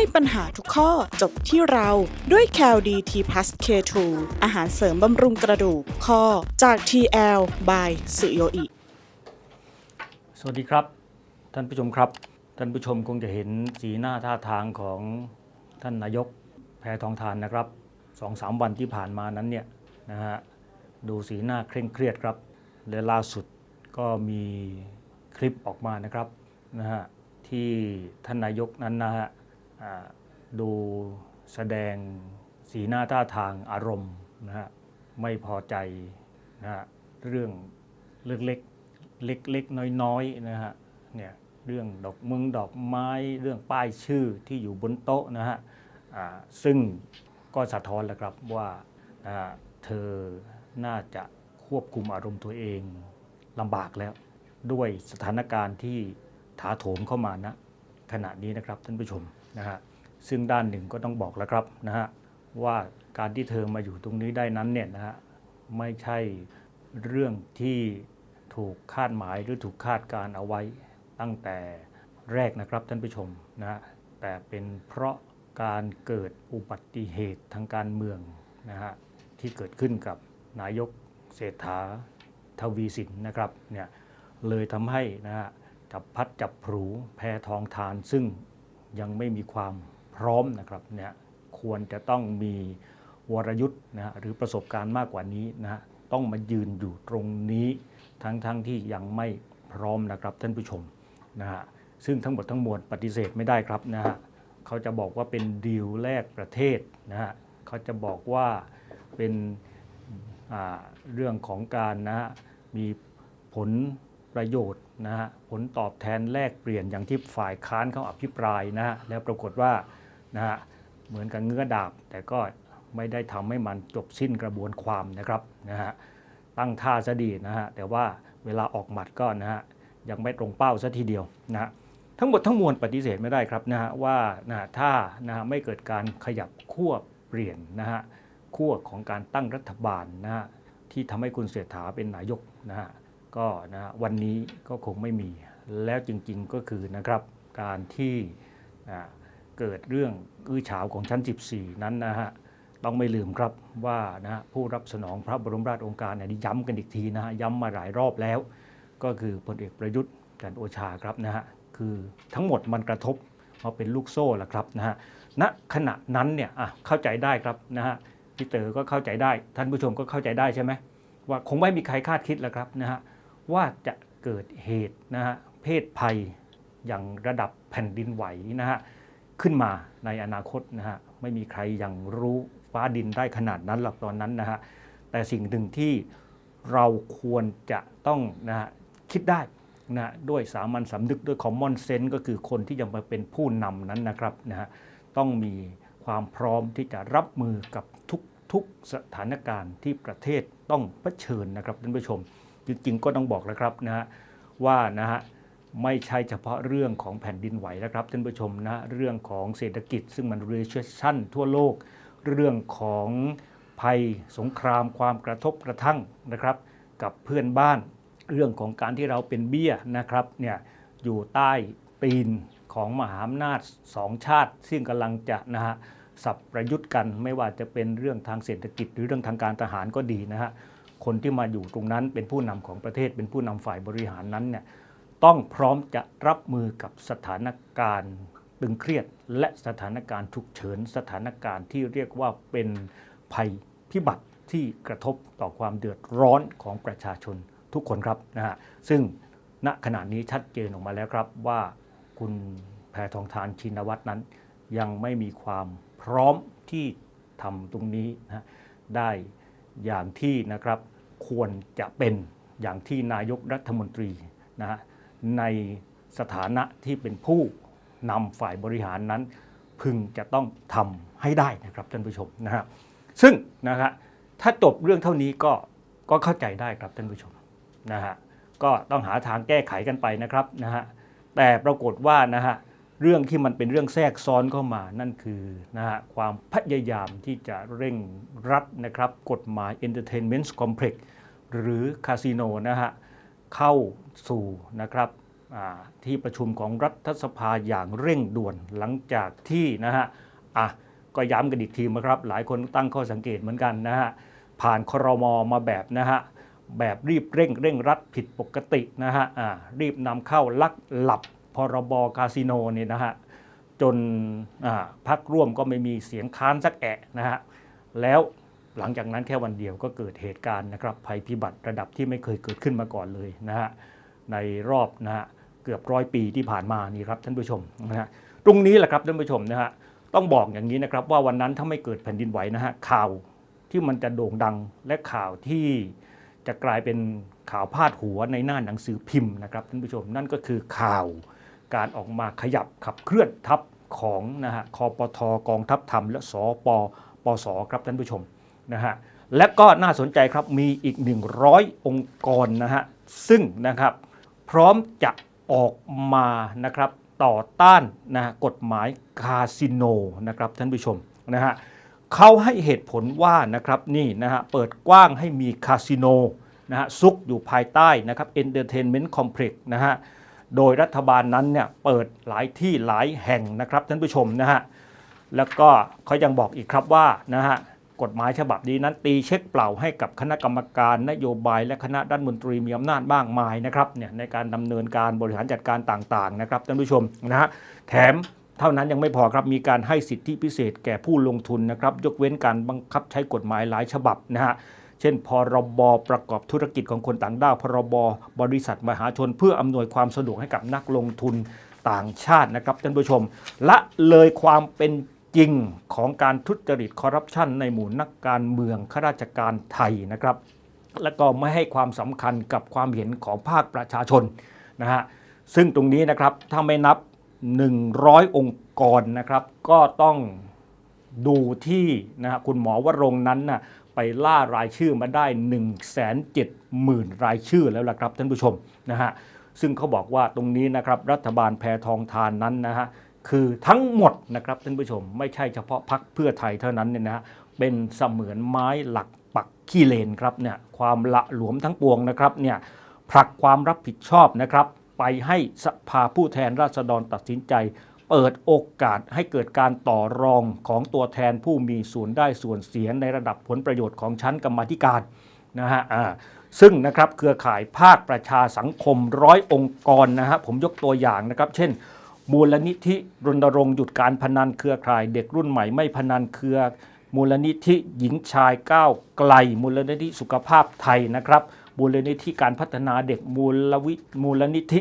ให้ปัญหาทุกข้อจบที่เราด้วย c a l d t p l u s K2 อาหารเสริมบำรุงกระดูกข้อจาก TL by สุโยอิ สวัสดีครับ ท่านผู้ชมครับ ท่านผู้ชมคงจะเห็นสีหน้าท่าทางของท่านนายกแพทองทานนะครับสองสามวันที่ผ่านมานั้นเนี่ยนะฮะดูสีหน้าเคร่งเครียดครับและล่าสุดก็มีคลิปออกมานะครับนะฮะที่ท่านนายกนั้นนะฮะ ดูแสดงสีหน้าท่าทางอารมณ์นะฮะไม่พอใจนะฮะเรื่องเล็กๆเล็กๆน้อยๆนะฮะเนี่ยเรื่องดอกมึงดอกไม้เรื่องป้ายชื่อที่อยู่บนโต๊ะนะฮะซึ่งก็สะท้อนแหล้วครับว่าอ่าเธอน่าจะควบคุมอารมณ์ตัวเองลำบากแล้ว ด้วยสถานการณ์ที่ถาโถมเข้ามานะ ขณะนี้นะครับท่านผู้ชมนะฮะซึ่งด้านหนึ่งก็ต้องบอกแล้วครับนะฮะว่าการที่เธอมาอยู่ตรงนี้ได้นั้นเนี่ยนะฮะไม่ใช่เรื่องที่ถูกคาดหมายหรือถูกคาดการเอาไว้ตั้งแต่แรกนะครับท่านผู้ชมนะฮะแต่เป็นเพราะการเกิดอุบัติเหตุทางการเมืองนะฮะที่เกิดขึ้นกับนายกเศรษฐาทวีสินนะครับเนี่ยเลยทำให้นะฮะ จับพัดจับผูแพทองทานซึ่งยังไม่มีความพร้อมนะครับเนี่ยควรจะต้องมีวรยุทธ์นะฮะหรือประสบการณ์มากกว่านี้นะฮะต้องมายืนอยู่ตรงนี้ทั้งๆทที่ยังไม่พร้อมนะครับท่านผู้ชมนะฮะซึ่งทั้งหมดทั้งมวลปฏิเสธไม่ได้ครับนะฮะเขาจะบอกว่าเป็นดีลแลกประเทศนะฮะเขาจะบอกว่าเป็นเรื่องของการนะฮะมีผลประโยชน์ นะฮะผลตอบแทนแลกเปลี่ยนอย่างที่ฝ่ายค้านเขาอภิปรายนะฮะแล้วปรากฏว่านะฮะเหมือนกับเงื้อดาบ แต่ก็ไม่ได้ทำให้มันจบสิ้นกระบวนความนะครับนะฮะตั้งท่าซะดีนะฮะแต่ว่าเวลาออกหมัดก็นะฮะยังไม่ตรงเป้าซะทีเดียวนะฮะทั้งหมดทั้งมวลปฏิเสธไม่ได้ครับนะฮะว่านะฮะถ้านะฮะไม่เกิดการขยับขั้วเปลี่ยนนะฮะขั้วของการตั้งรัฐบาลนะฮะที่ทำให้คุณเศรษฐาเป็นนายกนะฮะ ก็นะฮะวันนี้ก็คงไม่มีแล้วจริงๆก็คือนะครับการที่เกิดเรื่องอื้อฉาวของชั้น 14 นั้นนะฮะต้องไม่ลืมครับว่านะฮะผู้รับสนองพระบรมราชองค์การเนี่ยย้ำกันอีกทีนะฮะย้ำมาหลายรอบแล้ว ก็คือพลเอกประยุทธ์จันโอชาครับนะฮะคือทั้งหมดมันกระทบมาเป็นลูกโซ่แหละครับนะฮะณขณะนั้นเนี่ยอะเข้าใจได้ครับนะฮะพี่เต๋อก็เข้าใจได้ ท่านผู้ชมก็เข้าใจได้ใช่ไหมว่าคงไม่มีใครคาดคิดแล้วครับนะฮะ ว่าจะเกิดเหตุนะฮะเพศภัยอย่างระดับแผ่นดินไหวนะฮะขึ้นมาในอนาคตนะฮะไม่มีใครยังรู้ฟ้าดินได้ขนาดนั้นหรอกตอนนั้นนะฮะแต่สิ่งหนึ่งที่เราควรจะต้องนะฮะคิดได้นะด้วยสามัญสำนึกด้วย common sense ก็คือคนที่จะมาเป็นผู้นำนั้นนะครับนะฮะต้องมีความพร้อมที่จะรับมือกับทุกทุกสถานการณ์ที่ประเทศต้องเผชิญนะครับท่านผู้ชม จริงๆก็ต้องบอกแล้วครับนะฮะว่านะฮะไม่ใช่เฉพาะเรื่องของแผ่นดินไหวนะครับท่านผู้ชมนะเรื่องของเศรษฐกิจ ซึ่งมัน recession ทั่วโลก เรื่องของภัยสงครามความกระทบกระทั่งนะครับ กับเพื่อนบ้าน เรื่องของการที่เราเป็นเบี้ยนะครับเนี่ยอยู่ใต้ตีนของมหาอำนาจสองชาติ ซึ่งกำลังจะนะฮะสับประยุทธ์กันไม่ว่าจะเป็นเรื่องทางเศรษฐกิจหรือเรื่องทางการทหารก็ดีนะฮะ คนที่มาอยู่ตรงนั้นเป็นผู้นำของประเทศเป็นผู้นำฝ่ายบริหารนั้นเนี่ยต้องพร้อมจะรับมือกับสถานการณ์ตึงเครียด และสถานการณ์ฉุกเฉิน สถานการณ์ที่เรียกว่าเป็นภัยพิบัติที่กระทบต่อความเดือดร้อนของประชาชนทุกคนครับนะฮะซึ่งณขณะนี้ชัดเจนออกมาแล้วครับว่าคุณแพทองทานชินวัตรนั้น ยังไม่มีความพร้อมที่ทำตรงนี้นะได้ อย่างที่นะครับควรจะเป็นอย่างที่นายกรัฐมนตรีนะฮะในสถานะที่เป็นผู้นำฝ่ายบริหารนั้น พึงจะต้องทำให้ได้นะครับท่านผู้ชมนะฮะซึ่งนะฮะถ้าจบเรื่องเท่านี้ก็ก็เข้าใจได้ครับท่านผู้ชมนะฮะก็ต้องหาทางแก้ไขกันไปนะครับนะฮะแต่ปรากฏว่านะฮะ เรื่องที่มันเป็นเรื่องแทรกซ้อนเข้ามานั่นคือนะฮะความพยายามที่จะเร่งรัดนะครับกฎหมาย Entertainment Complex หรือคาสิโนนะฮะเข้าสู่นะครับที่ประชุมของรัฐสภาอย่างเร่งด่วนหลังจากที่นะฮะอะก็ย้ำกันอีกทีนะครับ หลายคนตั้งข้อสังเกตเหมือนกันนะฮะผ่านครมมาแบบนะฮะแบบรีบเร่งเร่งรัดผิดปกตินะฮะอ่ารีบนำเข้าลักหลับ พรบคาสิโนเนี่ยนะฮะจนพักร่วมก็ไม่มีเสียงค้านสักแอะนะฮะแล้วหลังจากนั้นแค่วันเดียวก็เกิดเหตุการณ์นะครับภัยพิบัติระดับที่ไม่เคยเกิดขึ้นมาก่อนเลยนะฮะในรอบนะฮะเกือบร้อยปีที่ผ่านมานี่ครับท่านผู้ชมนะฮะตรงนี้แหละครับท่านผู้ชมนะฮะต้องบอกอย่างนี้นะครับว่าวันนั้นถ้าไม่เกิดแผ่นดินไหวนะฮะข่าวที่มันจะโด่งดังและข่าวที่จะกลายเป็นข่าวพาดหัวในหน้าหนังสือพิมพ์นะครับท่านผู้ชมนั่นก็คือข่าว การออกมาขยับขับเคลื่อนทัพของนะฮะคอปทกองทัพธรรม และสปปสครับท่านผู้ชมนะฮะและก็น่าสนใจครับมีอีก 100 องค์กรนะฮะซึ่งนะครับพร้อมจะออกมานะครับต่อต้านนะกฎหมายคาสิโนนะครับท่านผู้ชมนะฮะเขาให้เหตุผลว่านะครับนี่นะฮะเปิดกว้างให้มีคาสิโนนะฮะซุกอยู่ภายใต้นะครับ Entertainment Complex นะฮะ โดยรัฐบาลนั้นเนี่ยเปิดหลายที่หลายแห่งนะครับท่านผู้ชมนะฮะแล้วก็เขายังบอกอีกครับว่านะฮะกฎหมายฉบับนี้นั้นตีเช็คเปล่าให้กับคณะกรรมการนโยบายและคณะด้านมนตรีมีอำนาจมากมายนะครับเนี่ยในการดำเนินการบริหารจัดการต่างๆนะครับท่านผู้ชมนะฮะแถมเท่านั้นยังไม่พอครับมีการให้สิทธิพิเศษแก่ผู้ลงทุนนะครับยกเว้นการบังคับใช้กฎหมายหลายฉบับนะฮะ เช่น พรบประกอบธุรกิจของคนต่างด้าว พรบบริษัทมหาชน เพื่ออำนวยความสะดวกให้กับนักลงทุนต่างชาตินะครับท่านผู้ชม ละเลยความเป็นจริงของการทุจริตคอร์รัปชันในหมู่นักการเมืองข้าราชการไทยนะครับ และก็ไม่ให้ความสำคัญกับความเห็นของภาคประชาชนนะฮะซึ่งตรงนี้นะครับถ้าไม่นับ 100 องค์กรนะครับ ก็ต้องดูที่นะฮะคุณหมอวรงนั้นนะ ไปล่ารายชื่อมาได้ 1 7 0 0 0 0 รายชื่อแล้วล่ะครับท่านผู้ชมนะฮะซึ่งเขาบอกว่าตรงนี้นะครับรัฐบาลแพทองทานนั้นนะฮะคือทั้งหมดนะครับท่านผู้ชม ไม่ใช่เฉพาะพักเพื่อไทยเท่านั้นเนี่ยนะฮะเป็นเสมือนไม้หลักปักขี้เลนครับเนี่ยความละหลวมทั้งปวงนะครับเนี่ยผลักความรับผิดชอบนะครับไปให้สภาผู้แทนราษฎรตัดสินใจ เปิดโอกาสให้เกิดการต่อรองของตัวแทนผู้มีส่วนได้ส่วนเสียในระดับผลประโยชน์ของชั้นกรรมธิการนะฮะซึ่งนะครับเครือข่ายภาคประชาสังคมร้อยองค์กรนะฮะผมยกตัวอย่างนะครับเช่น มูลนิธิรณรงค์หยุดการพนันเครือข่ายเด็กรุ่นใหม่ไม่พนันเครือ มูลนิธิหญิงชายก้าวไกล มูลนิธิสุขภาพไทยนะครับมูลนิธิการพัฒนาเด็กมูลวิมูลนิธิ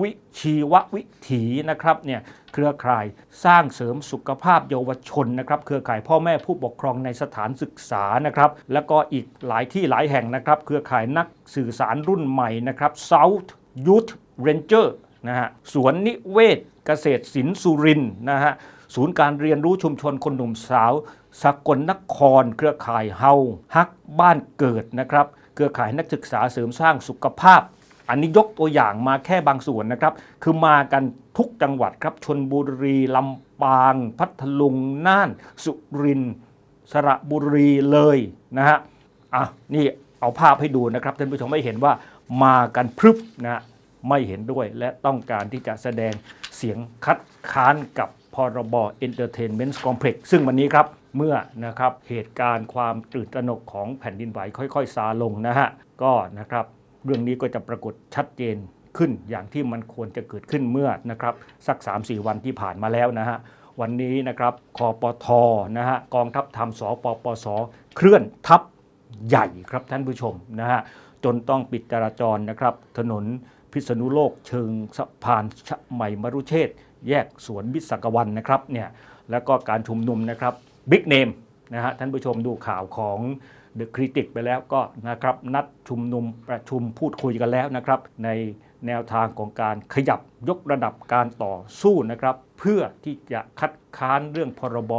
วิชีววิถีนะครับเนี่ยเครือข่ายสร้างเสริมสุขภาพเยาวชนนะครับ เครือข่ายพ่อแม่ผู้ปกครองในสถานศึกษานะครับ แล้วก็อีกหลายที่หลายแห่งนะครับ เครือข่ายนักสื่อสารรุ่นใหม่นะครับ South Youth Ranger นะฮะสวนนิเวศเกษตรศิลป์สุรินนะฮะศูนย์การเรียนรู้ชุมชนคนหนุ่มสาว สกลนคร เครือข่ายเฮาฮักบ้านเกิดนะครับ เครือข่ายนักศึกษาเสริมสร้างสุขภาพ อันนี้ยกตัวอย่างมาแค่บางส่วนนะครับ คือมากันทุกจังหวัดครับชนบุรีลำปาง พัทลุงน่าน สุรินทร์สระบุรีเลยนะฮะอะนี่เอาภาพให้ดูนะครับท่านผู้ชมไม่เห็นว่ามากันพรึบนะฮะไม่เห็นด้วยและต้องการที่จะแสดงเสียงคัดค้านกับพรบ Entertainment Complex ซึ่งวันนี้ครับเมื่อนะครับเหตุการณ์ความตื่นตระหนกของแผ่นดินไหวค่อย ๆ ซาลงนะฮะก็นะครับ เรื่องนี้ก็จะปรากฏชัดเจนขึ้นอย่างที่มันควรจะเกิดขึ้นเมื่อนะครับสัก 3-4 วันที่ผ่านมาแล้วนะฮะวันนี้นะครับคอปทนะฮะกองทัพธรรมสปปส เคลื่อนทัพใหญ่ครับท่านผู้ชมนะฮะจนต้องปิดจราจรนะครับ ถนนพิษณุโลกเชิงสะพานชะไหมมรุเชษแยกสวนวิศกวันนะครับเนี่ยแล้วก็การชุมนุมนะครับบิ๊กเนมนะฮะท่านผู้ชมดูข่าวของ เดอะคริติกไปแล้วก็นะครับนัดชุมนุมประชุมพูดคุยกันแล้วนะครับ ในแนวทางของการขยับยกระดับการต่อสู้นะครับ เพื่อที่จะคัดค้านเรื่องพรบ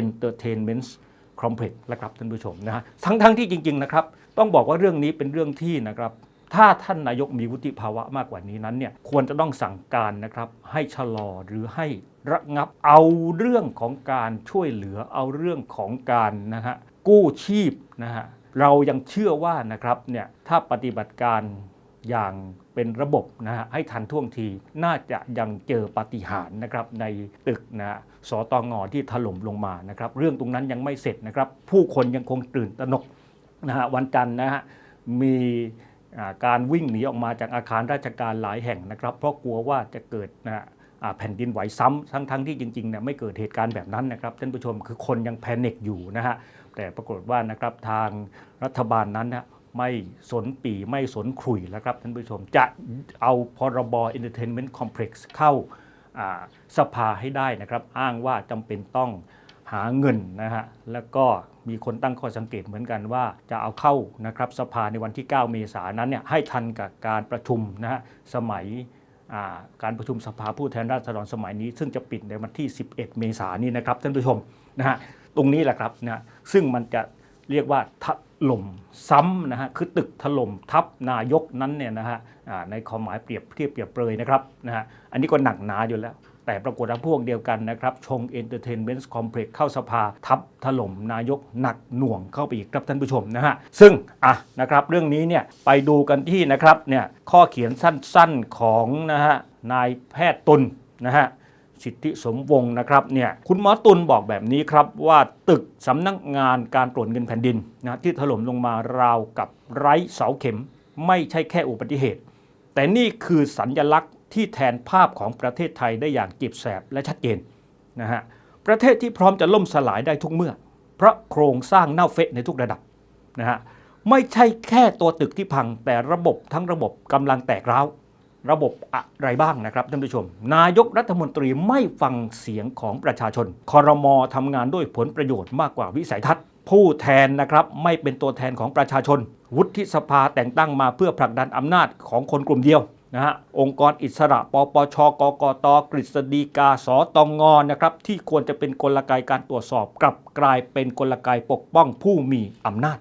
Entertainment Complex นะครับท่านผู้ชมนะฮะทั้งทั้งที่จริง ๆ นะครับ ต้องบอกว่าเรื่องนี้เป็นเรื่องที่นะครับ ถ้าท่านนายกมีวุฒิภาวะมากกว่านี้นั้นเนี่ยควรจะต้องสั่งการนะครับให้ชะลอหรือให้ระงับเอาเรื่องของการช่วยเหลือเอาเรื่องของการนะฮะ กู้ชีพนะฮะเรายังเชื่อว่านะครับเนี่ยถ้าปฏิบัติการอย่างเป็นระบบนะฮะให้ทันท่วงทีน่าจะยังเจอปาฏิหาริย์นะครับในตึกนะฮะสตงอที่ถล่มลงมานะครับ เรื่องตรงนั้นยังไม่เสร็จนะครับ ผู้คนยังคงตื่นตระหนกนะฮะวันจันทร์นะฮะมีการวิ่งหนีออกมาจากอาคารราชการหลายแห่งนะครับ เพราะกลัวว่าจะเกิดนะฮะแผ่นดินไหวซ้ำทั้งทั้งที่จริงๆเนี่ยไม่เกิดเหตุการณ์แบบนั้นนะครับท่านผู้ชมคือคนยังแพนิคอยู่นะฮะ แต่ปรากฏว่านะครับทางรัฐบาลนั้นนะไม่สนปีไม่สนขลุยแล้วครับท่านผู้ชมจะเอาพรบ Entertainment Complex เข้าสภาให้ได้นะครับ อ้างว่าจำเป็นต้องหาเงินนะฮะแล้วก็มีคนตั้งข้อสังเกตเหมือนกันว่าจะเอาเข้านะครับสภาในวันที่ 9 เมษายนนั้นเนี่ยให้ทันกับการประชุมนะฮะสมัยการประชุมสภาผู้แทนราษฎรสมัยนี้ ซึ่งจะปิดในวันที่ 11 เมษายนนี้นะครับท่านผู้ชมนะฮะ ตรงนี้แหละครับนะซึ่งมันจะเรียกว่าถล่มซ้ำนะฮะคือตึกถล่มทับนายกนั้นเนี่ยนะฮะในความหมายเปรียบเทียบเปรียบเปรยนะครับนะฮะอันนี้ก็หนักหนาอยู่แล้ว แต่ปรากฏว่าพวกเดียวกันนะครับ ชง Entertainment Complex เข้าสภา ทับถล่มนายกหนักหน่วงเข้าไปอีกครับท่านผู้ชมนะฮะซึ่งอะนะครับเรื่องนี้เนี่ยไปดูกันที่นะครับเนี่ยข้อเขียนสั้นๆของนะฮะนายแพทย์ตุลนะฮะ สิทธิสมวงศ์นะครับเนี่ยคุณหมอตุลบอกแบบนี้ครับว่าตึกสำนักงานการตรวจเงินแผ่นดินนะที่ถล่มลงมาราวกับไร้เสาเข็ม ไม่ใช่แค่อุบัติเหตุ แต่นี่คือสัญญลักษณ์ที่แทนภาพของประเทศไทยได้อย่างจิบแสบและชัดเจนนะฮะประเทศที่พร้อมจะล่มสลายได้ทุกเมื่อ เพราะโครงสร้างเน่าเฟะในทุกระดับนะฮะไม่ใช่แค่ตัวตึกที่พังแต่ระบบทั้งระบบกำลังแตกร้าว ระบบอะไรบ้างนะครับท่านผู้ชม นายกรัฐมนตรีไม่ฟังเสียงของประชาชนคอรมอทำงานด้วยผลประโยชน์มากกว่าวิสัยทัศน์ ผู้แทนนะครับไม่เป็นตัวแทนของประชาชน วุฒิสภาแต่งตั้งมาเพื่อผลักดันอำนาจของคนกลุ่มเดียวนะฮะองค์กรอิสระปปชกกตกฤษฎีกาสตงนะครับที่ควรจะเป็นกลไกการตรวจสอบกลับกลายเป็นกลไกปกป้องผู้มีอำนาจ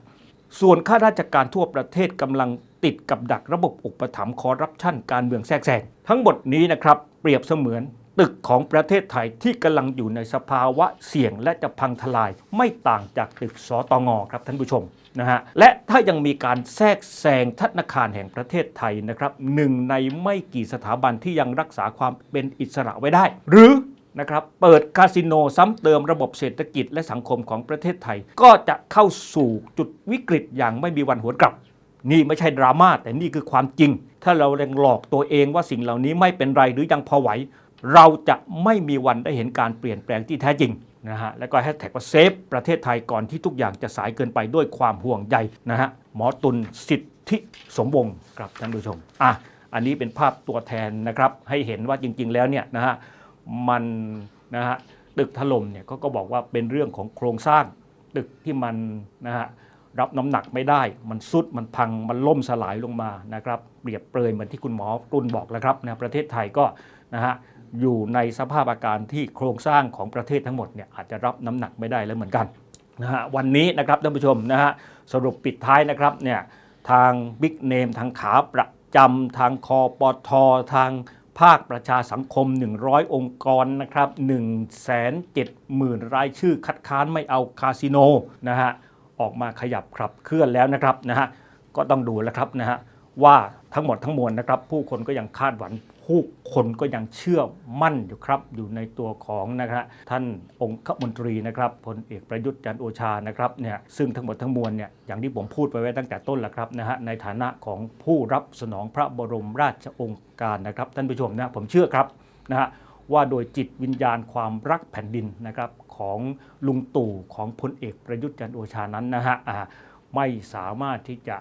ส่วนข้าราชการทั่วประเทศกำลัง ติดกับดักระบบอุปถัมภ์คอร์รัปชันการเมืองแทรกแซงทั้งหมดนี้นะครับเปรียบเสมือนตึกของประเทศไทยที่กำลังอยู่ในสภาวะเสี่ยงและจะพังทลายไม่ต่างจากตึกสตงครับท่านผู้ชมนะฮะและถ้ายังมีการแทรกแซงธนาคารแห่งประเทศไทยนะครับหนึ่งในไม่กี่สถาบันที่ยังรักษาความเป็นอิสระไว้ได้ หรือนะครับเปิดคาสิโนซ้ำเติมระบบเศรษฐกิจและสังคมของประเทศไทย ก็จะเข้าสู่จุดวิกฤตอย่างไม่มีวันหวนกลับ นี่ไม่ใช่ดราม่าแต่นี่คือความจริง ถ้าเรายังหลอกตัวเองว่าสิ่งเหล่านี้ไม่เป็นไรหรือยังพอไหว เราจะไม่มีวันได้เห็นการเปลี่ยนแปลงที่แท้จริงนะฮะแล้วก็แฮชแท็กว่าเซฟประเทศไทยก่อนที่ทุกอย่างจะสายเกินไปด้วยความห่วงใยนะฮะหมอตุลสิทธิสมวงศ์ครับท่านผู้ชมอะอันนี้เป็นภาพตัวแทนนะครับ ให้เห็นว่าจริง ๆ แล้วเนี่ยนะฮะมันนะฮะตึกถล่มเนี่ยเขาก็บอกว่าเป็นเรื่องของโครงสร้างตึกที่มันนะฮะ รับน้ำหนักไม่ได้ มันสุดมันพังมันล่มสลายลงมานะครับเปรียบเปรยเหมือนที่คุณหมอตุลบอกแล้วครับนะประเทศไทยก็นะฮะอยู่ในสภาพอาการที่โครงสร้างของประเทศทั้งหมดเนี่ยอาจจะรับน้ำหนักไม่ได้แล้วเหมือนกันนะฮะวันนี้นะครับท่านผู้ชมนะฮะสรุปปิดท้ายนะครับเนี่ยทางบิ๊กเนมทางขาประจำทางคอปททางภาคประชาสังคม 100 องค์กรนะครับ1 7 0 0 0 0 รายชื่อคัดค้านไม่เอาคาสิโนนะฮะ ออกมาขยับขับเคลื่อนแล้วนะครับนะฮะก็ต้องดูแล้วครับนะฮะว่าทั้งหมดทั้งมวลนะครับ ผู้คนก็ยังคาดหวังผู้คนก็ยังเชื่อมั่นอยู่ครับ อยู่ในตัวของนะฮะท่านองคมนตรีนะครับพลเอกประยุทธ์จันโอชานะครับเนี่ยซึ่งทั้งหมดทั้งมวลเนี่ยอย่างที่ผมพูดไปไว้ตั้งแต่ต้นแล้วครับนะฮะในฐานะของผู้รับสนองพระบรมราชองค์การนะครับ ท่านผู้ชมนะผมเชื่อครับนะฮะว่าโดยจิตวิญญาณความรักแผ่นดินนะครับ ของลุงตู่ของพลเอกประยุทธ์จันโอชานั้นนะฮะไม่สามารถที่จะ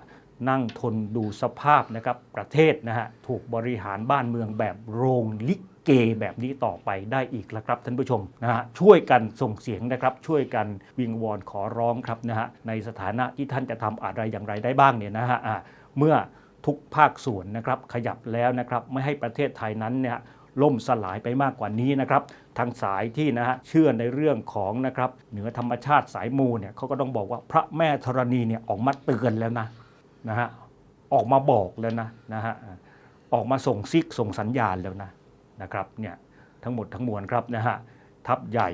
นั่งทนดูสภาพนะครับประเทศนะฮะถูกบริหารบ้านเมืองแบบโรงลิเกแบบนี้ต่อไปได้อีกแล้วครับท่านผู้ชมนะฮะช่วยกันส่งเสียงนะครับ ช่วยกันวิงวอนขอร้องครับนะฮะในสถานะที่ท่านจะทำอะไรอย่างไรได้บ้างเนี่ยนะฮะเมื่อทุกภาคส่วนนะครับขยับแล้วนะครับไม่ให้ประเทศไทยนั้นเนี่ย ล่มสลายไปมากกว่านี้นะครับทางสายที่นะฮะเชื่อในเรื่องของนะครับเหนือธรรมชาติสายมูเนี่ยเขาก็ต้องบอกว่าพระแม่ธรณีเนี่ยออกมาเตือนแล้วนะนะฮะออกมาบอกแล้วนะนะฮะออกมาส่งซิกส่งสัญญาณแล้วนะนะครับเนี่ยทั้งหมดทั้งมวลครับนะฮะทัพใหญ่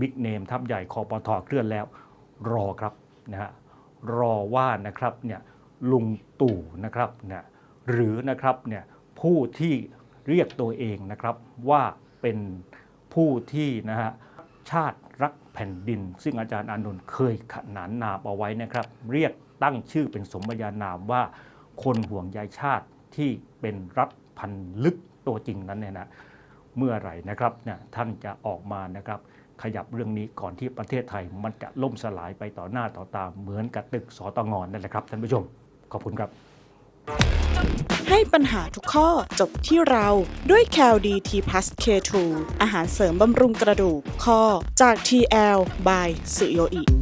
บิ๊กเนมทัพใหญ่คอปทอเคลื่อนแล้ว รอครับนะฮะรอว่านะครับเนี่ยลุงตู่นะครับเนี่ยหรือนะครับเนี่ยผู้ที่ เรียกตัวเองนะครับว่าเป็นผู้ที่นะฮะชาติรักแผ่นดิน ซึ่งอาจารย์อานนท์เคยขนานนามเอาไว้นะครับ เรียกตั้งชื่อเป็นสมญานามว่า คนห่วงใยชาติที่เป็นรัฐพันลึกตัวจริงนั้นเนี่ยนะเมื่อไหร่นะครับเนี่ยท่านจะออกมานะครับขยับเรื่องนี้ก่อนที่ประเทศไทยมันจะล่มสลายไปต่อหน้าต่อตาเหมือนกับตึกสตงนั่นแหละครับท่านผู้ชม ขอบคุณครับ ให้ปัญหาทุกข้อจบที่เราด้วย c a l d t p l u s K2 อาหารเสริมบำรุงกระดูกข้อจาก TL by สุโยอิ